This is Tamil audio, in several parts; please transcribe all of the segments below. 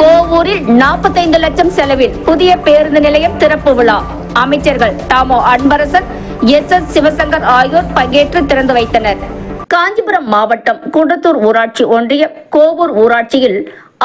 கோவூரில் 45 லட்சம் செலவில் புதிய பேருந்து நிலையம் திறப்பு விழா. அமைச்சர்கள் தாமோ அன்பரசன் எஸ் எஸ் சிவசங்கர் ஆகியோர் பங்கேற்று திறந்து வைத்தனர். காஞ்சிபுரம் மாவட்டம் குன்றத்தூர் ஊராட்சி ஒன்றியம் கோவூர் ஊராட்சியில்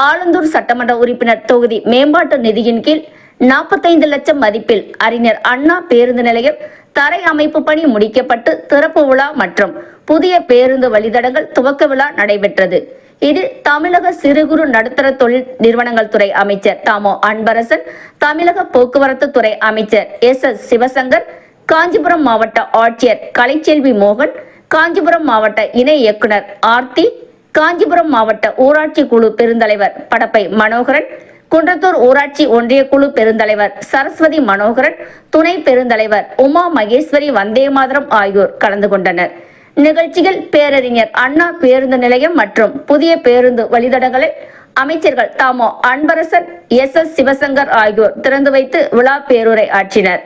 ஆலந்தூர் சட்டமன்ற உறுப்பினர் தொகுதி மேம்பாட்டு நிதியின் கீழ் 45 லட்சம் மதிப்பில் அறிஞர் அண்ணா பேருந்து நிலையம் தரை அமைப்பு பணி முடிக்கப்பட்டு திறப்பு விழா மற்றும் புதிய பேருந்து வழித்தடங்கள் துவக்க விழா நடைபெற்றது. இதில் தமிழக சிறு குறு நடுத்தர தொழில் நிறுவனங்கள் துறை அமைச்சர் தாமோ அன்பரசன் தமிழக போக்குவரத்து துறை அமைச்சர் எஸ் எஸ் சிவசங்கர் காஞ்சிபுரம் மாவட்ட ஆட்சியர் கலைச்செல்வி மோகன் காஞ்சிபுரம் மாவட்ட இணை இயக்குனர் ஆர்த்தி காஞ்சிபுரம் மாவட்ட ஊராட்சி குழு பெருந்தலைவர் படப்பை மனோகரன் குன்றத்தூர் ஊராட்சி ஒன்றிய குழு பெருந்தலைவர் சரஸ்வதி மனோகரன் துணை பெருந்தலைவர் உமா மகேஸ்வரி வந்தேமாதரம் ஆகியோர் கலந்து கொண்டனர். நிகழ்ச்சியில் பேரறிஞர் அண்ணா பேருந்து நிலையம் மற்றும் புதிய பேருந்து வழித்தடங்களை அமைச்சர்கள் தாமோ அன்பரசன் எஸ். எஸ். சிவசங்கர் ஆகியோர் திறந்து வைத்து விழா பேருரை ஆற்றினர்.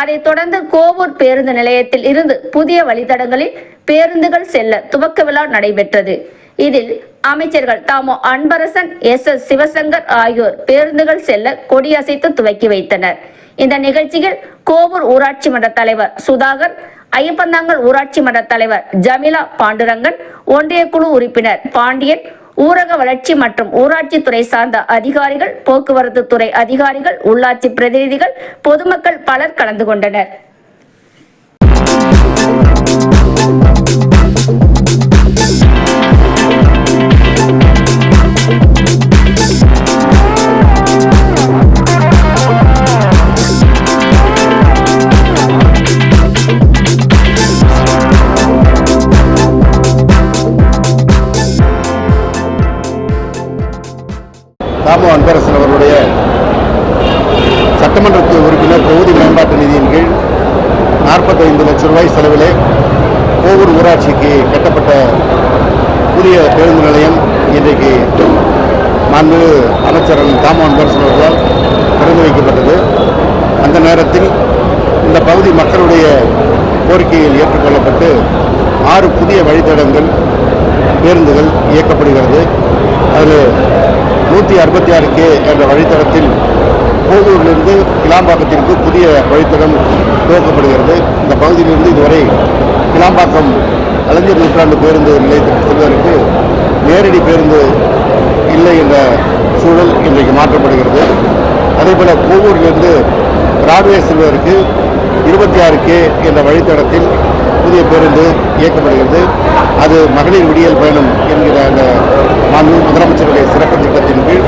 அதைத் தொடர்ந்து கோவூர் பேருந்து நிலையத்தில் இருந்து புதிய வழித்தடங்களில் பேருந்துகள் செல்ல துவக்க விழா நடைபெற்றது. இதில் அமைச்சர்கள் தாமோ அன்பரசன் எஸ். எஸ். சிவசங்கர் ஆகியோர் பேருந்துகள் செல்ல கொடியசைத்து துவக்கி வைத்தனர். இந்த நிகழ்ச்சியில் கோவூர் ஊராட்சி மன்ற தலைவர் சுதாகர் ஐயப்பந்தாங்கல் ஊராட்சி மன்ற தலைவர் ஜமிலா பாண்டுரங்கன் ஒன்றிய குழு உறுப்பினர் பாண்டியன் ஊரக வளர்ச்சி மற்றும் ஊராட்சி துறை சார்ந்த அதிகாரிகள் போக்குவரத்து துறை அதிகாரிகள் உள்ளாட்சி பிரதிநிதிகள் பொதுமக்கள் பலர் கலந்து கொண்டனர். தாமோ அன்பரசன் அவர்களுடைய சட்டமன்றத்து உறுப்பினர் தொகுதி மேம்பாட்டு நிதியின் கீழ் நாற்பத்தைந்து லட்சம் ரூபாய் செலவிலே கோவூர் ஊராட்சிக்கு கட்டப்பட்ட புதிய பேருந்து நிலையம் இன்றைக்கு மாண்பு அமைச்சர் தாமோ அன்பரசன் அவர்களால் திறந்து வைக்கப்பட்டது. அந்த நேரத்தில் இந்த பகுதி மக்களுடைய கோரிக்கையில் ஏற்றுக்கொள்ளப்பட்டு ஆறு புதிய வழித்தடங்கள் பேருந்துகள் இயக்கப்படுகிறது. அதில் நூற்றி அறுபத்தி ஆறு கே என்ற வழித்தடத்தில் போதூரிலிருந்து கிளாம்பாக்கத்திற்கு புதிய வழித்தடம் துவக்கப்படுகிறது. இந்த பகுதியிலிருந்து இதுவரை கிளாம்பாக்கம் கலைஞர் நூற்றாண்டு பேருந்து நிலையத்திற்கு செல்வதற்கு நேரடி பேருந்து இல்லை என்ற சூழல் இன்றைக்கு மாற்றப்படுகிறது. அதேபோல் கோவூரிலிருந்து ராட்வே செல்வதற்கு இருபத்தி ஆறு கே என்ற வழித்தடத்தில் புதிய பேருந்து இயக்கப்படுகிறது. அது மகளிர் விடியல் பயணம் என்கிற அந்த மாண்பு முதலமைச்சருடைய சிறப்பு திட்டத்தின் கீழ்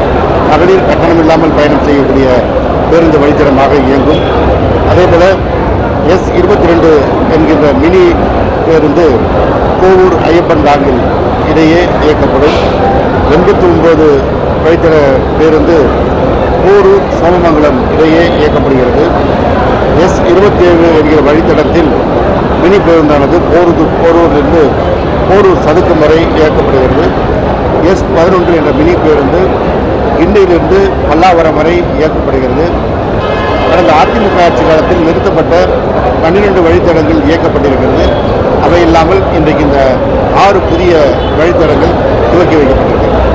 மகளிர் கட்டணமில்லாமல் பயணம் செய்யக்கூடிய பேருந்து வழித்தடமாக இயங்கும். அதேபோல் எஸ் இருபத்தி ரெண்டு என்கின்ற மினி பேருந்து கோவூர் ஐயப்பன் டாங்கில் இடையே இயக்கப்படும். எண்பத்தி ஒன்பது வழித்தட பேருந்து கோரூர் சோமமங்கலம் இடையே இயக்கப்படுகிறது. எஸ் இருபத்தி ஏழு என்கிற வழித்தடத்தில் மினி பேருந்தானது போரூர் போரூரிலிருந்து போரூர் சதுக்கம் வரை இயக்கப்படுகிறது. எஸ் பதினொன்று என்ற மினி பேருந்து கிண்டியிலிருந்து பல்லாவரம் வரை இயக்கப்படுகிறது. கடந்த அதிமுக ஆட்சி காலத்தில் நிறுத்தப்பட்ட பன்னிரண்டு வழித்தடங்கள் இயக்கப்பட்டிருக்கிறது. அவை இல்லாமல் இன்றைக்கு இந்த ஆறு புதிய வழித்தடங்கள் துவக்கி வைக்கப்பட்டிருக்கிறது.